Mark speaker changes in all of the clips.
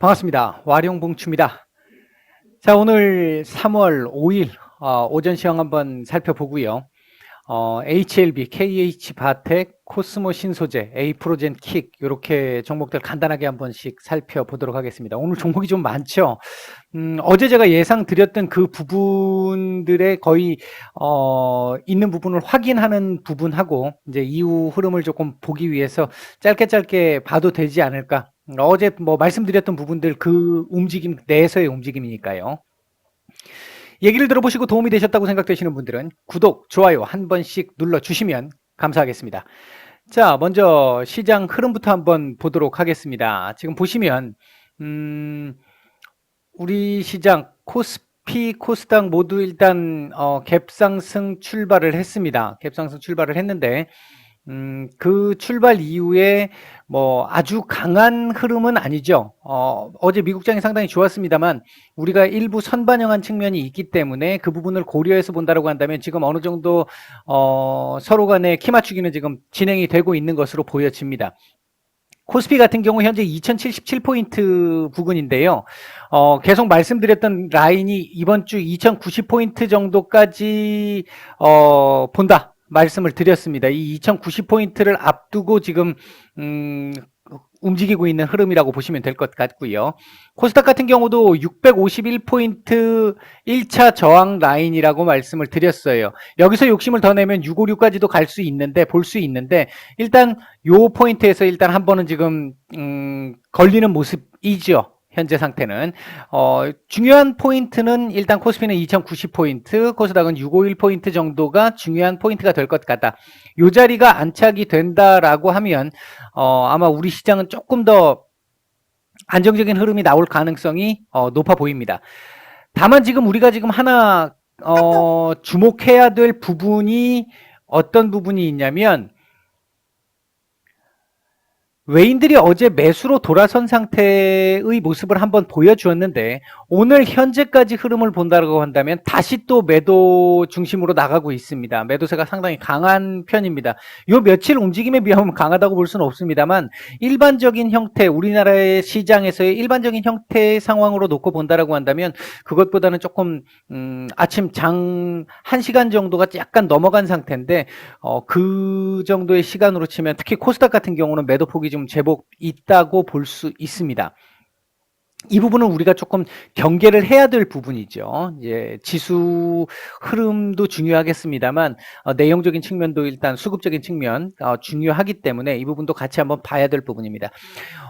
Speaker 1: 반갑습니다. 와룡봉추입니다. 자, 오늘 3월 5일 어, 오전 시황 한번 살펴보고요. 어, HLB, KH 바텍, 코스모 신소재, 에이프로젠 킥 이렇게 종목들 간단하게 한 번씩 살펴보도록 하겠습니다. 오늘 종목이 좀 많죠. 음, 어제 제가 예상 드렸던 그 부분들의 거의 어, 있는 부분을 확인하는 부분하고 이제 이후 흐름을 조금 보기 위해서 짧게 짧게 봐도 되지 않을까. 어제 뭐 말씀드렸던 부분들 그 움직임 내에서의 움직임이니까요. 얘기를 들어보시고 도움이 되셨다고 생각되시는 분들은 구독, 좋아요 한 번씩 눌러주시면 감사하겠습니다. 자, 먼저 시장 흐름부터 한번 보도록 하겠습니다. 지금 보시면, 음, 우리 시장 코스피, 코스닥 모두 일단, 어, 갭상승 출발을 했습니다. 갭상승 출발을 했는데, 음, 그 출발 이후에 뭐 아주 강한 흐름은 아니죠. 어, 어제 미국장이 상당히 좋았습니다만 우리가 일부 선반영한 측면이 있기 때문에 그 부분을 고려해서 본다라고 한다면 지금 어느 정도 어, 서로 간에 키 맞추기는 지금 진행이 되고 있는 것으로 보여집니다. 코스피 같은 경우 현재 2077포인트 부근인데요. 어, 계속 말씀드렸던 라인이 이번 주 2090포인트 정도까지 어, 본다. 말씀을 드렸습니다. 이 2090포인트를 앞두고 지금 음, 움직이고 있는 흐름이라고 보시면 될 것 같고요. 코스닥 같은 경우도 651포인트 1차 저항 라인이라고 말씀을 드렸어요. 여기서 욕심을 더 내면 656까지도 갈 수 있는데 볼 수 있는데 일단 요 포인트에서 일단 한 번은 지금 음, 걸리는 모습이죠. 현재 상태는 어, 중요한 포인트는 일단 코스피는 2090포인트, 코스닥은 651포인트 정도가 중요한 포인트가 될 것 같다. 이 자리가 안착이 된다라고 하면 어, 아마 우리 시장은 조금 더 안정적인 흐름이 나올 가능성이 어, 높아 보입니다. 다만 지금 우리가 지금 하나 어, 주목해야 될 부분이 어떤 부분이 있냐면 외인들이 어제 매수로 돌아선 상태의 모습을 한번 보여주었는데 오늘 현재까지 흐름을 본다고 한다면 다시 또 매도 중심으로 나가고 있습니다. 매도세가 상당히 강한 편입니다. 요 며칠 움직임에 비하면 강하다고 볼 수는 없습니다만 일반적인 형태 우리나라의 시장에서의 일반적인 형태의 상황으로 놓고 본다라고 한다면 그것보다는 조금 음, 아침 장 1시간 정도가 약간 넘어간 상태인데 어, 그 정도의 시간으로 치면 특히 코스닥 같은 경우는 매도 폭이 좀 제법 있다고 볼 수 있습니다. 이 부분은 우리가 조금 경계를 해야 될 부분이죠. 예, 지수 흐름도 중요하겠습니다만 어, 내용적인 측면도 일단 수급적인 측면 어, 중요하기 때문에 이 부분도 같이 한번 봐야 될 부분입니다.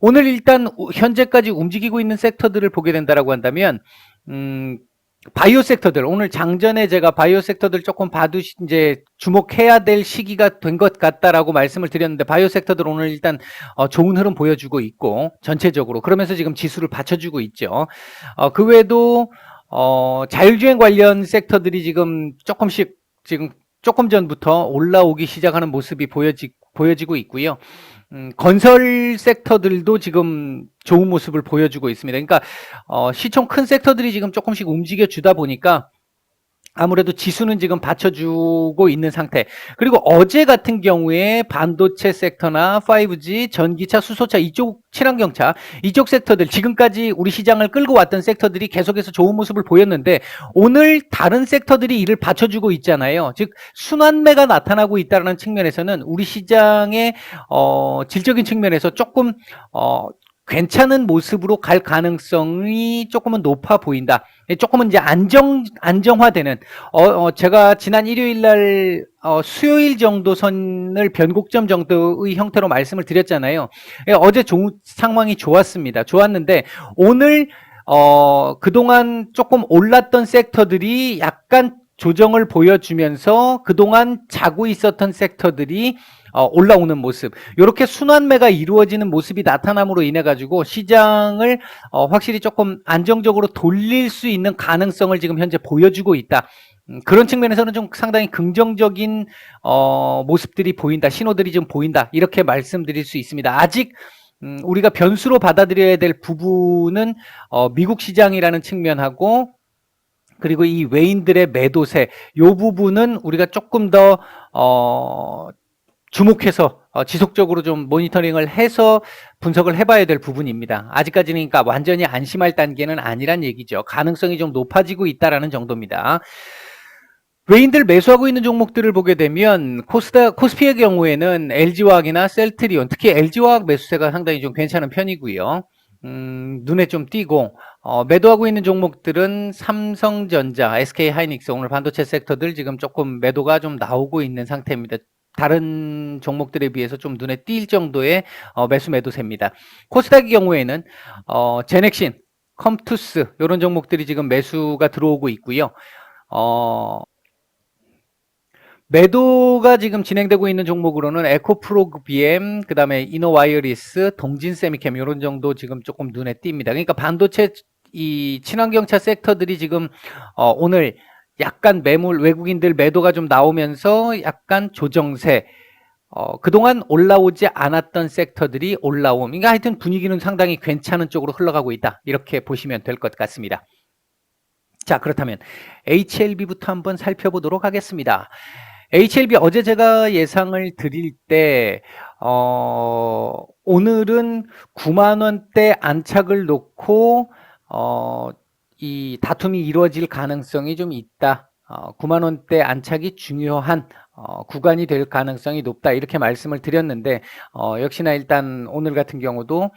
Speaker 1: 오늘 일단 현재까지 움직이고 있는 섹터들을 보게 된다라고 한다면 음, 바이오 섹터들 오늘 장전에 제가 바이오 섹터들 조금 봐두 이제 주목해야 될 시기가 된 것 같다라고 말씀을 드렸는데 바이오 섹터들 오늘 일단 어, 좋은 흐름 보여주고 있고 전체적으로 그러면서 지금 지수를 받쳐주고 있죠. 어, 그 외에도 어, 자율주행 관련 섹터들이 지금 조금씩 지금 조금 전부터 올라오기 시작하는 모습이 보여지, 보여지고 있고요. 음, 건설 섹터들도 지금 좋은 모습을 보여주고 있습니다. 그러니까 어, 시총 큰 섹터들이 지금 조금씩 움직여 주다 보니까 아무래도 지수는 지금 받쳐주고 있는 상태. 그리고 어제 같은 경우에 반도체 섹터나 5G, 전기차, 수소차 이쪽 친환경차 이쪽 섹터들 지금까지 우리 시장을 끌고 왔던 섹터들이 계속해서 좋은 모습을 보였는데 오늘 다른 섹터들이 이를 받쳐주고 있잖아요. 즉 순환매가 나타나고 있다는 측면에서는 우리 시장의 어, 질적인 측면에서 조금 어, 괜찮은 모습으로 갈 가능성이 조금은 높아 보인다. 예, 조금은 이제 안정 안정화되는 어, 어 제가 지난 일요일 날 어, 수요일 정도 선을 변곡점 정도의 형태로 말씀을 드렸잖아요. 예, 어제 조, 상황이 좋았습니다. 좋았는데 오늘 어, 그동안 조금 올랐던 섹터들이 약간 조정을 보여주면서 그동안 자고 있었던 섹터들이 어, 올라오는 모습 이렇게 순환매가 이루어지는 모습이 나타남으로 인해 가지고 시장을 어, 확실히 조금 안정적으로 돌릴 수 있는 가능성을 지금 현재 보여주고 있다. 음, 그런 측면에서는 좀 상당히 긍정적인 어, 모습들이 보인다, 신호들이 좀 보인다 이렇게 말씀드릴 수 있습니다. 아직 음, 우리가 변수로 받아들여야 될 부분은 어, 미국 시장이라는 측면하고 그리고 이 외인들의 매도세 요 부분은 우리가 조금 더 어, 주목해서 어, 지속적으로 좀 모니터링을 해서 분석을 해봐야 될 부분입니다. 아직까지는 그러니까 완전히 안심할 단계는 아니란 얘기죠. 가능성이 좀 높아지고 있다라는 정도입니다. 외인들 매수하고 있는 종목들을 보게 되면 코스다 코스피의 경우에는 LG화학이나 셀트리온, 특히 LG화학 매수세가 상당히 좀 괜찮은 편이고요. 음, 눈에 좀 띄고 어, 매도하고 있는 종목들은 삼성전자, SK하이닉스 오늘 반도체 섹터들 지금 조금 매도가 좀 나오고 있는 상태입니다. 다른 종목들에 비해서 좀 눈에 띌 정도의 어, 매수 매도세입니다. 코스닥의 경우에는 어, 제넥신, 컴투스 이런 종목들이 지금 매수가 들어오고 있고요. 어, 매도가 지금 진행되고 있는 종목으로는 에코프로그 BM, 그 다음에 이노와이어리스, 동진세미캠 이런 정도 지금 조금 눈에 띕니다. 그러니까 반도체 이 친환경차 섹터들이 지금 어, 오늘 약간 매물 외국인들 매도가 좀 나오면서 약간 조정세 어, 그동안 올라오지 않았던 섹터들이 올라옴. 그러니까 하여튼 분위기는 상당히 괜찮은 쪽으로 흘러가고 있다. 이렇게 보시면 될 것 같습니다. 자, 그렇다면 HLB부터 한번 살펴보도록 하겠습니다. HLB 어제 제가 예상을 드릴 때, 어, 오늘은 9만 원대 안착을 놓고, 어, 이 다툼이 이루어질 가능성이 좀 있다. 어, 9만 원대 안착이 중요한 어, 구간이 될 가능성이 높다. 이렇게 말씀을 드렸는데, 어, 역시나 일단 오늘 같은 경우도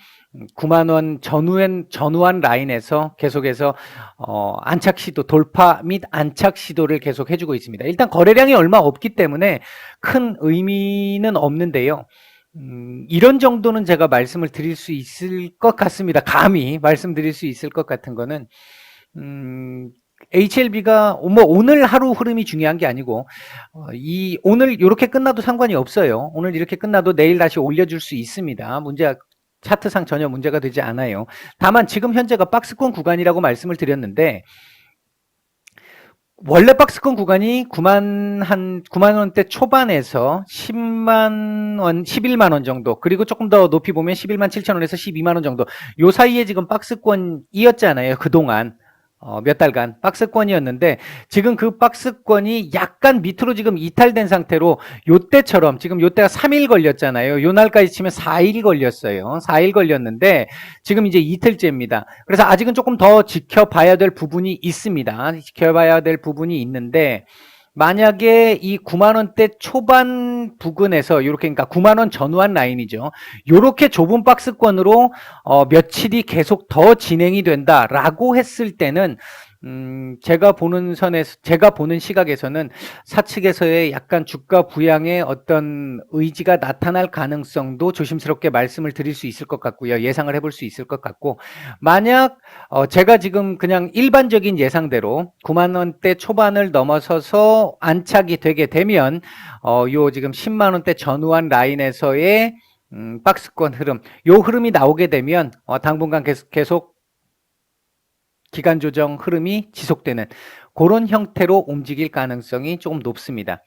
Speaker 1: 9만 원 전후엔, 전후한 라인에서 계속해서, 어, 안착 시도, 돌파 및 안착 시도를 계속 해주고 있습니다. 일단 거래량이 얼마 없기 때문에 큰 의미는 없는데요. 음, 이런 정도는 제가 말씀을 드릴 수 있을 것 같습니다. 감히 말씀드릴 수 있을 것 같은 거는, 음, HLB가 뭐 오늘 하루 흐름이 중요한 게 아니고 어, 이 오늘 이렇게 끝나도 상관이 없어요. 오늘 이렇게 끝나도 내일 다시 올려줄 수 있습니다. 문제 차트상 전혀 문제가 되지 않아요. 다만 지금 현재가 박스권 구간이라고 말씀을 드렸는데 원래 박스권 구간이 9만 한 9만 원대 초반에서 10만 원, 11만 원 정도. 그리고 조금 더 높이 보면 11만 7천 원에서 12만 원 정도. 요 사이에 지금 박스권이었잖아요. 그동안. 어, 몇 달간 박스권이었는데 지금 그 박스권이 약간 밑으로 지금 이탈된 상태로 요때처럼 지금 요때가 3일 걸렸잖아요. 요 날까지 치면 4일 걸렸어요. 4일 걸렸는데 지금 이제 이틀째입니다. 그래서 아직은 조금 더 지켜봐야 될 부분이 있습니다. 지켜봐야 될 부분이 있는데 만약에 이 9만 원대 초반 부근에서 이렇게 그러니까 9만 원 전후한 라인이죠. 이렇게 좁은 박스권으로 어, 며칠이 계속 더 진행이 된다라고 했을 때는 음, 제가 보는 선에서, 제가 보는 시각에서는 사측에서의 약간 주가 부양의 어떤 의지가 나타날 가능성도 조심스럽게 말씀을 드릴 수 있을 것 같고요. 예상을 해볼 수 있을 것 같고, 만약, 어, 제가 지금 그냥 일반적인 예상대로 9만원대 초반을 넘어서서 안착이 되게 되면, 어, 요 지금 10만원대 전후한 라인에서의 음, 박스권 흐름, 요 흐름이 나오게 되면, 어, 당분간 계속, 계속 기간 조정 흐름이 지속되는 그런 형태로 움직일 가능성이 조금 높습니다.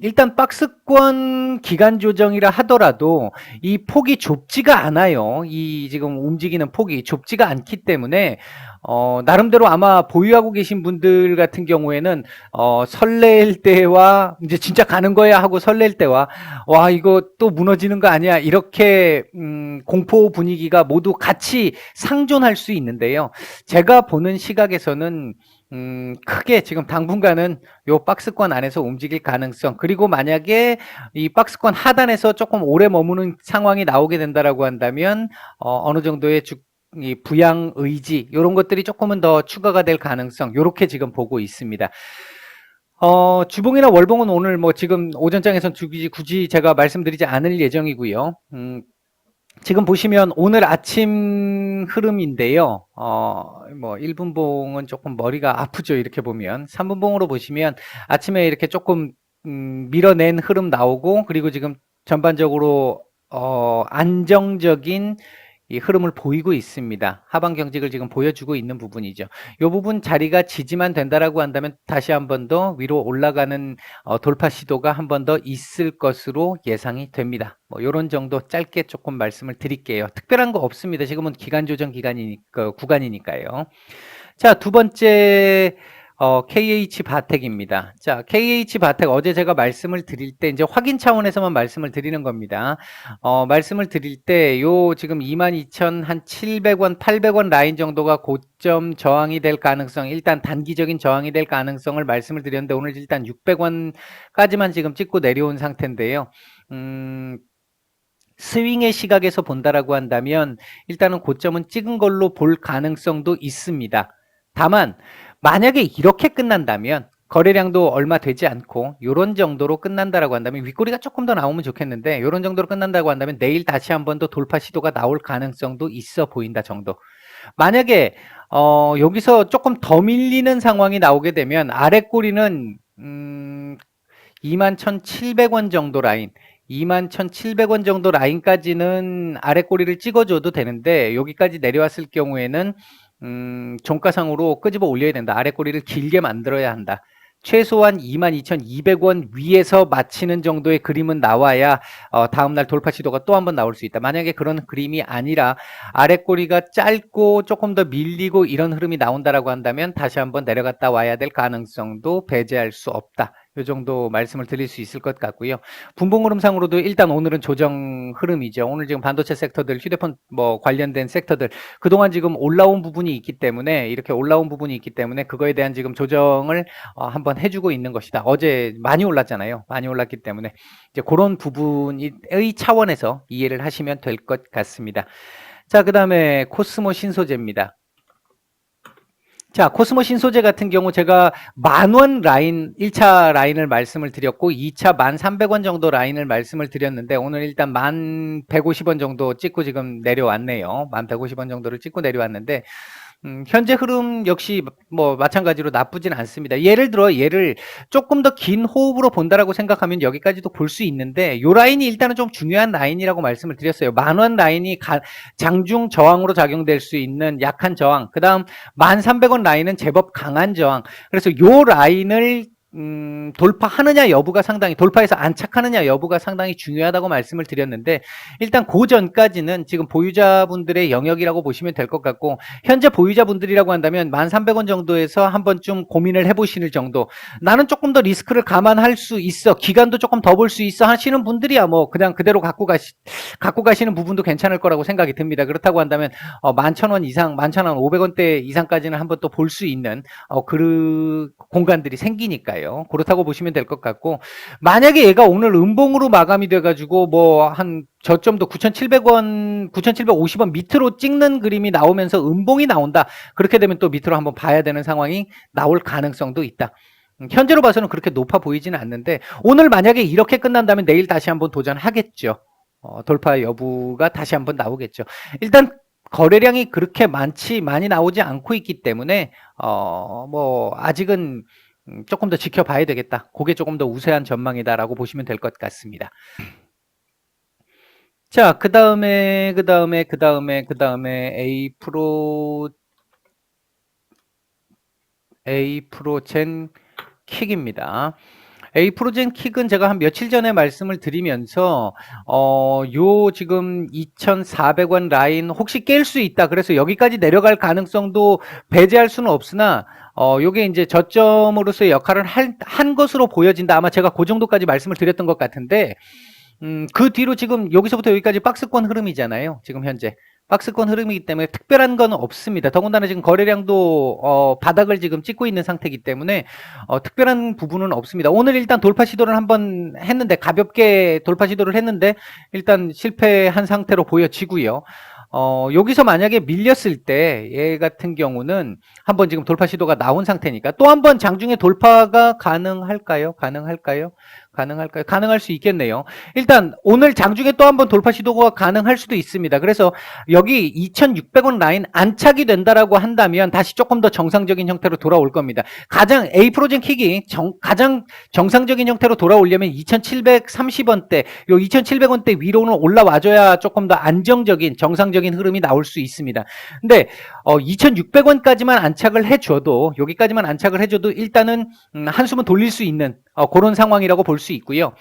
Speaker 1: 일단 박스권 기간 조정이라 하더라도 이 폭이 좁지가 않아요. 이 지금 움직이는 폭이 좁지가 않기 때문에 어, 나름대로 아마 보유하고 계신 분들 같은 경우에는 어, 설렐 때와 이제 진짜 가는 거야 하고 설렐 때와 와 이거 또 무너지는 거 아니야 이렇게 음, 공포 분위기가 모두 같이 상존할 수 있는데요. 제가 보는 시각에서는 음, 크게 지금 당분간은 요 박스권 안에서 움직일 가능성 그리고 만약에 이 박스권 하단에서 조금 오래 머무는 상황이 나오게 된다라고 한다면 어, 어느 정도의 주, 이 부양 의지 이런 것들이 조금은 더 추가가 될 가능성 이렇게 지금 보고 있습니다. 어, 주봉이나 월봉은 오늘 뭐 지금 오전장에선 굳이 제가 말씀드리지 않을 예정이고요. 음, 지금 보시면 오늘 아침 흐름인데요. 어, 뭐 1분봉은 조금 머리가 아프죠. 이렇게 보면 3분봉으로 보시면 아침에 이렇게 조금 음, 밀어낸 흐름 나오고 그리고 지금 전반적으로 어, 안정적인 이 흐름을 보이고 있습니다. 하방 경직을 지금 보여주고 있는 부분이죠. 이 부분 자리가 지지만 된다라고 한다면 다시 한 번 더 위로 올라가는 어, 돌파 시도가 한 번 더 있을 것으로 예상이 됩니다. 뭐 이런 정도 짧게 조금 말씀을 드릴게요. 특별한 거 없습니다. 지금은 기간 조정 기간이니까 구간이니까요. 자, 두 번째 어, KH 바텍입니다. 자, KH 바텍 어제 제가 말씀을 드릴 때 이제 확인 차원에서만 말씀을 드리는 겁니다. 어, 말씀을 드릴 때 요 지금 22,700원, 800원 라인 정도가 고점 저항이 될 가능성, 일단 단기적인 저항이 될 가능성을 말씀을 드렸는데 오늘 일단 600원까지만 지금 찍고 내려온 상태인데요. 음, 스윙의 시각에서 본다라고 한다면 일단은 고점은 찍은 걸로 볼 가능성도 있습니다. 다만 만약에 이렇게 끝난다면 거래량도 얼마 되지 않고 요런 정도로 끝난다라고 한다면 윗꼬리가 조금 더 나오면 좋겠는데 요런 정도로 끝난다고 한다면 내일 다시 한번 더 돌파 시도가 나올 가능성도 있어 보인다 정도. 만약에 어 여기서 조금 더 밀리는 상황이 나오게 되면 아래 꼬리는 음 21,700원 정도 라인 21,700원 정도 라인까지는 아래 꼬리를 찍어줘도 되는데 여기까지 내려왔을 경우에는 음, 종가상으로 끄집어 올려야 된다. 아래 꼬리를 길게 만들어야 한다. 최소한 22,200원 위에서 마치는 정도의 그림은 나와야 어, 다음날 돌파 시도가 또 한 번 나올 수 있다. 만약에 그런 그림이 아니라 아래 꼬리가 짧고 조금 더 밀리고 이런 흐름이 나온다라고 한다면 다시 한번 내려갔다 와야 될 가능성도 배제할 수 없다. 이 정도 말씀을 드릴 수 있을 것 같고요. 분봉 흐름상으로도 일단 오늘은 조정 흐름이죠. 오늘 지금 반도체 섹터들, 휴대폰 뭐 관련된 섹터들 그동안 지금 올라온 부분이 있기 때문에 이렇게 올라온 부분이 있기 때문에 그거에 대한 지금 조정을 어, 한번 해주고 있는 것이다. 어제 많이 올랐잖아요. 많이 올랐기 때문에 이제 그런 부분의 차원에서 이해를 하시면 될 것 같습니다. 자, 그 다음에 코스모 신소재입니다. 자, 코스모 신소재 같은 경우 제가 만원 라인, 1차 라인을 말씀을 드렸고, 2차 만 300원 정도 라인을 말씀을 드렸는데, 오늘 일단 만 150원 정도 찍고 지금 내려왔네요. 만 150원 정도를 찍고 내려왔는데, 음, 현재 흐름 역시 뭐 마찬가지로 나쁘진 않습니다. 예를 들어 얘를 조금 더 긴 호흡으로 본다라고 생각하면 여기까지도 볼 수 있는데 요 라인이 일단은 좀 중요한 라인이라고 말씀을 드렸어요. 만원 라인이 가, 장중 저항으로 작용될 수 있는 약한 저항. 그다음 1,300원 라인은 제법 강한 저항. 그래서 요 라인을 음, 돌파하느냐 여부가 상당히 돌파해서 안착하느냐 여부가 상당히 중요하다고 말씀을 드렸는데 일단 그 전까지는 지금 보유자분들의 영역이라고 보시면 될 것 같고 현재 보유자분들이라고 한다면 1,300원 정도에서 한번 좀 고민을 해보시는 정도. 나는 조금 더 리스크를 감안할 수 있어. 기간도 조금 더 볼 수 있어 하시는 분들이야. 뭐 그냥 그대로 갖고 가시 갖고 가시는 부분도 괜찮을 거라고 생각이 듭니다. 그렇다고 한다면 어, 11,000원 이상 11,500원대 이상까지는 한번 또 볼 수 있는 어, 그 공간들이 생기니까요. 거예요. 그렇다고 보시면 될 것 같고 만약에 얘가 오늘 음봉으로 마감이 돼가지고 뭐 한 저점도 9,700원, 9,750원 밑으로 찍는 그림이 나오면서 음봉이 나온다. 그렇게 되면 또 밑으로 한번 봐야 되는 상황이 나올 가능성도 있다. 음, 현재로 봐서는 그렇게 높아 보이지는 않는데 오늘 만약에 이렇게 끝난다면 내일 다시 한번 도전하겠죠. 어, 돌파 여부가 다시 한번 나오겠죠. 일단 거래량이 그렇게 많지 많이 나오지 않고 있기 때문에 어 뭐 아직은 음, 조금 더 지켜봐야 되겠다. 그게 조금 더 우세한 전망이다라고 보시면 될 것 같습니다. 자, 그 다음에, 그 다음에, 그 다음에, 그 다음에 A 프로, A 프로젠 킥입니다. A 프로젠 킥은 제가 한 며칠 전에 말씀을 드리면서 어, 요 지금 2,400원 라인 혹시 깰 수 있다. 그래서 여기까지 내려갈 가능성도 배제할 수는 없으나 어, 요게 이제 저점으로서의 역할을 할, 한 것으로 보여진다. 아마 제가 그 정도까지 말씀을 드렸던 것 같은데 음, 그 뒤로 지금 여기서부터 여기까지 박스권 흐름이잖아요. 지금 현재. 박스권 흐름이기 때문에 특별한 건 없습니다. 더군다나 지금 거래량도 어, 바닥을 지금 찍고 있는 상태이기 때문에 어, 특별한 부분은 없습니다. 오늘 일단 돌파 시도를 한번 했는데 가볍게 돌파 시도를 했는데 일단 실패한 상태로 보여지고요. 어, 여기서 만약에 밀렸을 때 얘 같은 경우는 한번 지금 돌파 시도가 나온 상태니까 또 한 번 장중에 돌파가 가능할까요? 가능할까요? 가능할까요? 가능할 수 있겠네요. 일단 오늘 장중에 또 한 번 돌파 시도가 가능할 수도 있습니다. 그래서 여기 2,600원 라인 안착이 된다라고 한다면 다시 조금 더 정상적인 형태로 돌아올 겁니다. 가장 A 프로젠 킥이 정, 가장 정상적인 형태로 돌아오려면 2,730원대, 요 2,700원대 위로는 올라와줘야 조금 더 안정적인 정상적인 흐름이 나올 수 있습니다. 근데 어, 2,600원까지만 안착을 해줘도 여기까지만 안착을 해줘도 일단은 음, 한숨은 돌릴 수 있는 어, 그런 상황이라고 볼 수 있고요.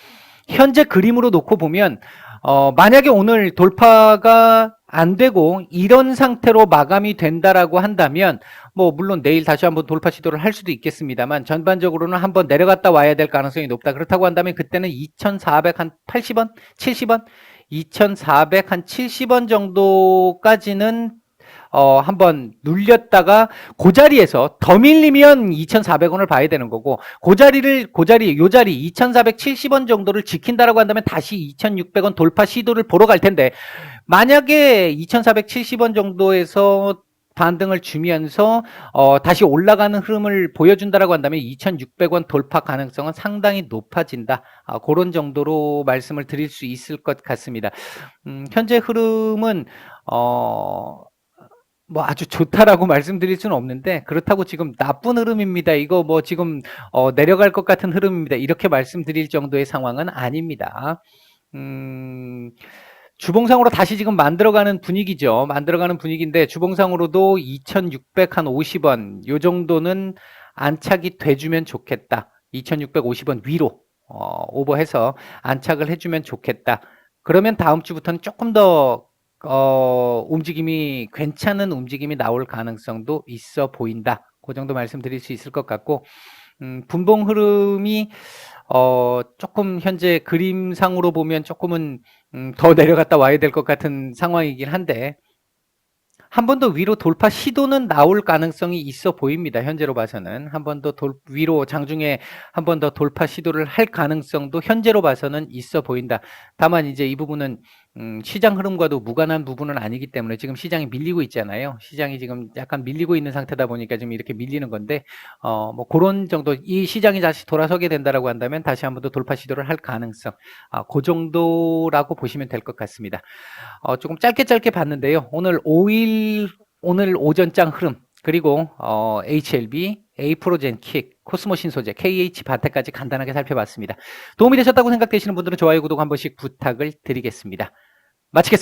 Speaker 1: 현재 그림으로 놓고 보면 어, 만약에 오늘 돌파가 안 되고 이런 상태로 마감이 된다라고 한다면 뭐 물론 내일 다시 한번 돌파 시도를 할 수도 있겠습니다만 전반적으로는 한번 내려갔다 와야 될 가능성이 높다. 그렇다고 한다면 그때는 2,400 한 80원, 70원, 2,400 한 70원 정도까지는 어, 한번 눌렸다가 그 자리에서 더 밀리면 2,400원을 봐야 되는 거고 그 자리를 그 자리 요 자리 2,470원 정도를 지킨다라고 한다면 다시 2,600원 돌파 시도를 보러 갈 텐데 만약에 2,470원 정도에서 반등을 주면서 어, 다시 올라가는 흐름을 보여준다라고 한다면 2,600원 돌파 가능성은 상당히 높아진다. 아, 그런 정도로 말씀을 드릴 수 있을 것 같습니다. 음, 현재 흐름은 어, 뭐 아주 좋다라고 말씀드릴 수는 없는데 그렇다고 지금 나쁜 흐름입니다. 이거 뭐 지금 어, 내려갈 것 같은 흐름입니다. 이렇게 말씀드릴 정도의 상황은 아닙니다. 음, 주봉상으로 다시 지금 만들어가는 분위기죠. 만들어가는 분위기인데 주봉상으로도 2,600한 50원 요 정도는 안착이 돼주면 좋겠다. 2,650원 위로 어, 오버해서 안착을 해주면 좋겠다. 그러면 다음 주부터는 조금 더 어, 움직임이 괜찮은 움직임이 나올 가능성도 있어 보인다. 그 정도 말씀드릴 수 있을 것 같고 음, 분봉 흐름이 어, 조금 현재 그림상으로 보면 조금은 음, 더 내려갔다 와야 될 것 같은 상황이긴 한데 한 번 더 위로 돌파 시도는 나올 가능성이 있어 보입니다. 현재로 봐서는 한 번 더 위로 장중에 한 번 더 돌파 시도를 할 가능성도 현재로 봐서는 있어 보인다. 다만 이제 이 부분은 음, 시장 흐름과도 무관한 부분은 아니기 때문에 지금 시장이 밀리고 있잖아요. 시장이 지금 약간 밀리고 있는 상태다 보니까 지금 이렇게 밀리는 건데, 어, 뭐 그런 정도, 이 시장이 다시 돌아서게 된다라고 한다면 다시 한번 더 돌파 시도를 할 가능성, 아, 그 정도라고 보시면 될 것 같습니다. 어, 조금 짧게 짧게 봤는데요. 오늘 5일, 오늘 오전장 흐름, 그리고 어, HLB, A 프로젠 킥, 코스모 신소재, KH 바테까지 간단하게 살펴봤습니다. 도움이 되셨다고 생각되시는 분들은 좋아요, 구독 한 번씩 부탁을 드리겠습니다. 마치겠습니다.